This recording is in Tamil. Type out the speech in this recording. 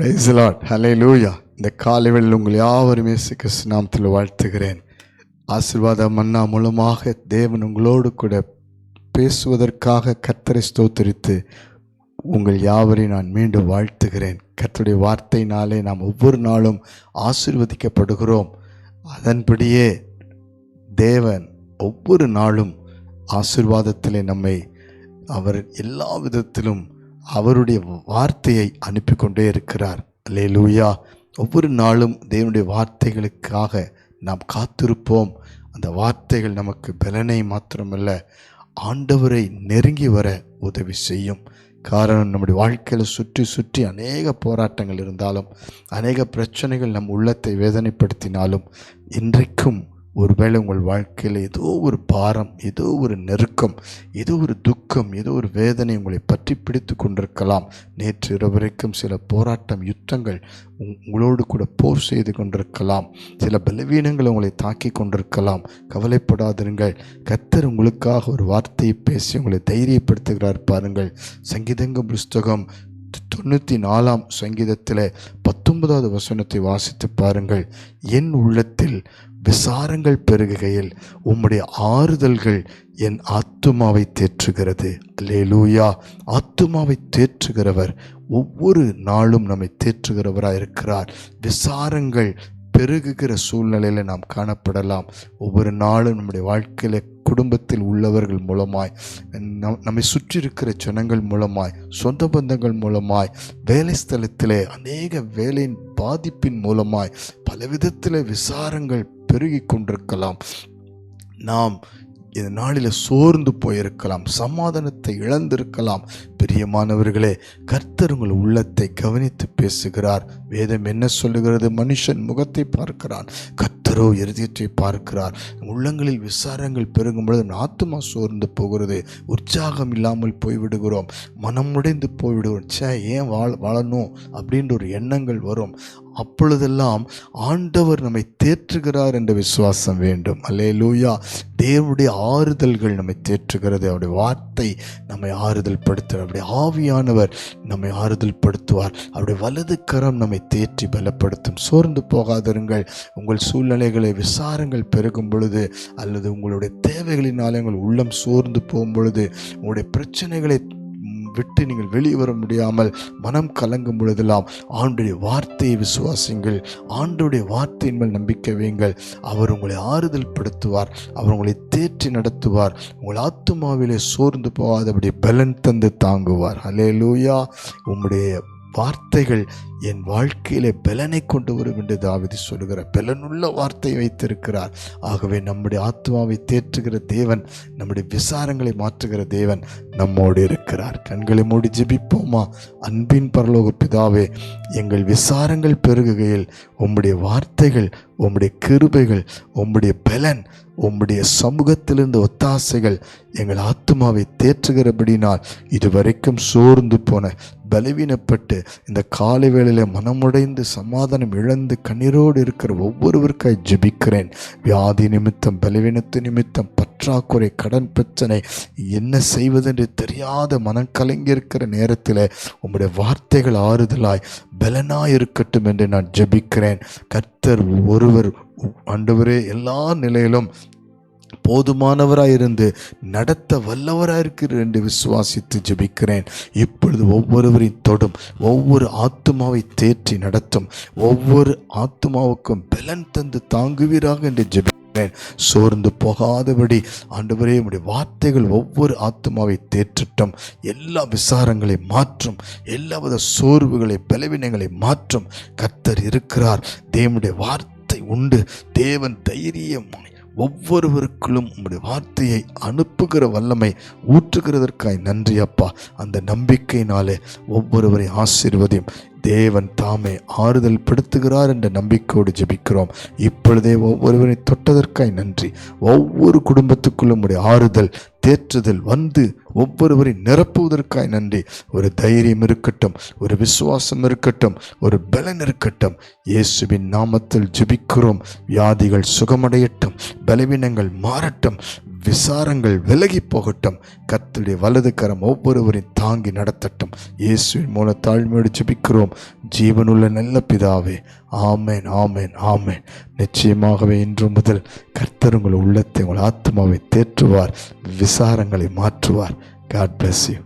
பிரைஸ் லாட் ஹலே லூயா இந்த காலைவெளியில் உங்கள் யாவரும் இயேசு நாமத்தில் வாழ்த்துகிறேன். ஆசிர்வாத மன்னா மூலமாக தேவன் உங்களோடு கூட பேசுவதற்காக கத்தரை ஸ்தோத்தரித்து உங்கள் யாவரையும் நான் மீண்டும் வாழ்த்துகிறேன். கத்தருடைய வார்த்தையினாலே நாம் ஒவ்வொரு நாளும் ஆசிர்வதிக்கப்படுகிறோம். அதன்படியே தேவன் ஒவ்வொரு நாளும் ஆசிர்வாதத்திலே நம்மை அவர் எல்லா விதத்திலும் அவருடைய வார்த்தையை அனுப்பி கொண்டே இருக்கிறார். லூயா ஒவ்வொரு நாளும் தேவனுடைய வார்த்தைகளுக்காக நாம் காத்திருப்போம். அந்த வார்த்தைகள் நமக்கு பலனை மாத்திரமல்ல ஆண்டவரை நெருங்கி வர உதவி செய்யும். காரணம் நம்முடைய வாழ்க்கையில் சுற்றி சுற்றி அநேக போராட்டங்கள் இருந்தாலும் அநேக பிரச்சனைகள் நம் உள்ளத்தை வேதனைப்படுத்தினாலும் இன்றைக்கும் ஒருவேளை உங்கள் வாழ்க்கையில் ஏதோ ஒரு பாரம் ஏதோ ஒரு நெருக்கம் ஏதோ ஒரு துக்கம் ஏதோ ஒரு வேதனை உங்களை பற்றி பிடித்து கொண்டிருக்கலாம். நேற்று இரவு வரைக்கும் சில போராட்டம் யுத்தங்கள் உங்- உங்களோடு கூட போர் செய்து கொண்டிருக்கலாம். சில பலவீனங்கள் உங்களை தாக்கி கொண்டிருக்கலாம். கவலைப்படாதிருங்கள். கர்த்தர் உங்களுக்காக ஒரு வார்த்தையை பேசி உங்களை தைரியப்படுத்துகிறார் பாருங்கள். சங்கீதங்க புஸ்தகம் தொண்ணூற்றி நாலாம் சங்கீதத்தில் பத்தொன்பதாவது வசனத்தை வாசித்து பாருங்கள். என் உள்ளத்தில் விசாரங்கள் பெருகுகையில் உம்முடைய ஆறுதல்கள் என் ஆத்துமாவை தேற்றுகிறது. அல்லேலூயா. ஆத்துமாவை தேற்றுகிறவர் ஒவ்வொரு நாளும் நம்மை தேற்றுகிறவராக இருக்கிறார் விசாரங்கள் பெருகுகிற சூழ்நிலையில் நாம் காணப்படலாம். ஒவ்வொரு நாளும் நம்முடைய வாழ்க்கையில் குடும்பத்தில் உள்ளவர்கள் மூலமாய் நம் நம்மை சுற்றி இருக்கிற ஜனங்கள் மூலமாய் சொந்த பந்தங்கள் மூலமாய் வேலை ஸ்தலத்திலே அநேக வேலையின் பாதிப்பின் மூலமாய் பல விதத்தில் விசாரங்கள் பெருகி கொண்டிருக்கலாம். நாம் இந்த நாளில் சோர்ந்து போயிருக்கலாம் சமாதானத்தை இழந்திருக்கலாம். பிரியமானவர்களே கர்த்தர் உங்கள் உள்ளத்தை கவனித்து பேசுகிறார். வேதம் என்ன சொல்லுகிறது? மனுஷன் முகத்தை பார்க்கிறான். கர்த்தரோ இருதயத்தை பார்க்கிறார். உள்ளங்களில் விசாரங்கள் பெருகும் பொழுது ஆத்மா சோர்ந்து போகிறது. உற்சாகம் இல்லாமல் போய்விடுகிறோம். மனம் உடைந்து போய்விடுகிறோம். ச்சே ஏன் வாழ வாழணும்? அப்படின்ற ஒரு எண்ணங்கள் வரும். அப்பொழுதெல்லாம் ஆண்டவர் நம்மை தேற்றுகிறார் என்ற விசுவாசம் வேண்டும். அல்லே லூயா தேவனுடைய ஆறுதல்கள் நம்மை தேற்றுகிறது. அவருடைய வார்த்தை நம்மை ஆறுதல் படுத்துகிறார் அவருடைய ஆவியானவர் நம்மை ஆறுதல் படுத்துவார் அவருடைய வலது கரம் நம்மை தேற்றி பலப்படுத்தும். சோர்ந்து போகாதிருங்கள். உங்கள் சூழ்நிலைகளை விசாரங்கள் பெருகும் பொழுது அல்லது உங்களுடைய தேவைகளினாலே உங்கள் உள்ளம் சோர்ந்து போகும் பொழுது உங்களுடைய பிரச்சனைகளை விட்டு நீங்கள் வெளியே வர முடியாமல் மனம் கலங்கும் பொழுதெல்லாம் ஆண்டுடைய வார்த்தையை விசுவாசிங்கள் ஆண்டுடைய வார்த்தையின் மேல் நம்பிக்கை வையுங்கள். அவர் உங்களை ஆறுதல் படுத்துவார் அவர் உங்களை தேற்றி நடத்துவார். உங்கள் ஆத்துமாவிலே சோர்ந்து போகாதபடி பலன் தந்து தாங்குவார். ஹலே லூயா உம்முடைய வார்த்தைகள் என் வாழ்க்கையிலே பலனை கொண்டு வரும் என்று தாவிதி சொல்லுகிற பலனுள்ள வார்த்தை வைத்திருக்கிறார். ஆகவே நம்முடைய ஆத்மாவை தேற்றுகிற தேவன் நம்முடைய விசாரங்களை மாற்றுகிற தேவன் நம்மோடு இருக்கிறார். கண்களை மூடி ஜெபிப்போமா? அன்பின் பரலோக பிதாவே எங்கள் விசாரங்கள் பெருகுகையில் உம்முடைய வார்த்தைகள் உம்முடைய கிருபைகள் உம்முடைய பலன் உம்முடைய சமூகத்திலிருந்து ஒத்தாசைகள் எங்கள் ஆத்மாவை தேற்றுகிறபடினால் இதுவரைக்கும் சோர்ந்து போன பலவீனப்பட்டு இந்த காலை வேளையில் மனமுடைந்து சமாதானம் இழந்து கண்ணீரோடு இருக்கிற ஒவ்வொருவருக்காய் ஜெபிக்கிறேன். வியாதி நிமித்தம் பலவீனத்து நிமித்தம் பற்றாக்குறை கடன் பிரச்சனை என்ன செய்வதென்று தெரியாத மனம் கலங்கி இருக்கிற நேரத்தில் உங்களுடைய வார்த்தைகள் ஆறுதலாய் பலனாய் இருக்கட்டும் என்று நான் ஜெபிக்கிறேன். கர்த்தர் ஒருவர் ஆண்டவரே எல்லா நிலையிலும் போதுமானவராயிருந்து நடத்த வல்லவராக இருக்கிற என்று விசுவாசித்து ஜெபிக்கிறேன். இப்பொழுது ஒவ்வொருவரையும் தொடும் ஒவ்வொரு ஆத்துமாவை தேற்றி நடத்தும் ஒவ்வொரு ஆத்துமாவுக்கும் பலன் தந்து தாங்குவீராக என்று ஜபி சோர்ந்து போகாதபடி ஆண்டவரே உடைய வார்த்தைகள் ஒவ்வொரு ஆத்துமாவை தேற்றட்டும். எல்லா விசாரங்களை மாற்றும். எல்லாவித சோர்வுகளை பலவீனங்களை மாற்றும். கத்தர் இருக்கிறார். தேவனுடைய வார்த்தை உண்டு. தேவன் தைரியம் ஒவ்வொருவருக்குள்ளும் உங்களுடைய வார்த்தையை அனுப்புகிற வல்லமை ஊற்றுகிறதற்காய் நன்றி அப்பா. அந்த நம்பிக்கையினாலே ஒவ்வொருவரை ஆசீர்வதியும். தேவன் தாமே ஆறுதல் படுத்துகிறார் என்ற நம்பிக்கையோடு ஜெபிக்கிறோம். இப்பொழுதே ஒவ்வொருவரை தொட்டதற்காய் நன்றி. ஒவ்வொரு குடும்பத்துக்குள்ளும் உடைய ஆறுதல் தேற்றுதல் வந்து ஒவ்வொருவரை நிரப்புவதற்காய் நன்றி. ஒரு தைரியம் இருக்கட்டும் ஒரு விசுவாசம் இருக்கட்டும் ஒரு பலன் இருக்கட்டும். இயேசுவின் நாமத்தில் ஜெபிக்கிறோம். வியாதிகள் சுகமடையட்டும் பலவீனங்கள் மாறட்டும். விசாரங்கள் விலகி போகட்டும். கத்துடைய வலது கரம் ஒவ்வொருவரையும் தாங்கி நடத்தட்டும். இயேசுவின் மூல தாழ்மையோடு ஜெபிக்கிறோம். ஜீவனுள்ள நல்ல பிதாவே ஆமேன் ஆமேன் ஆமேன். நிச்சயமாகவே இன்று முதல் கர்த்தர் உங்கள் உள்ளத்தை உங்கள் ஆத்மாவை தேற்றுவார் விசாரங்களை மாற்றுவார். God bless you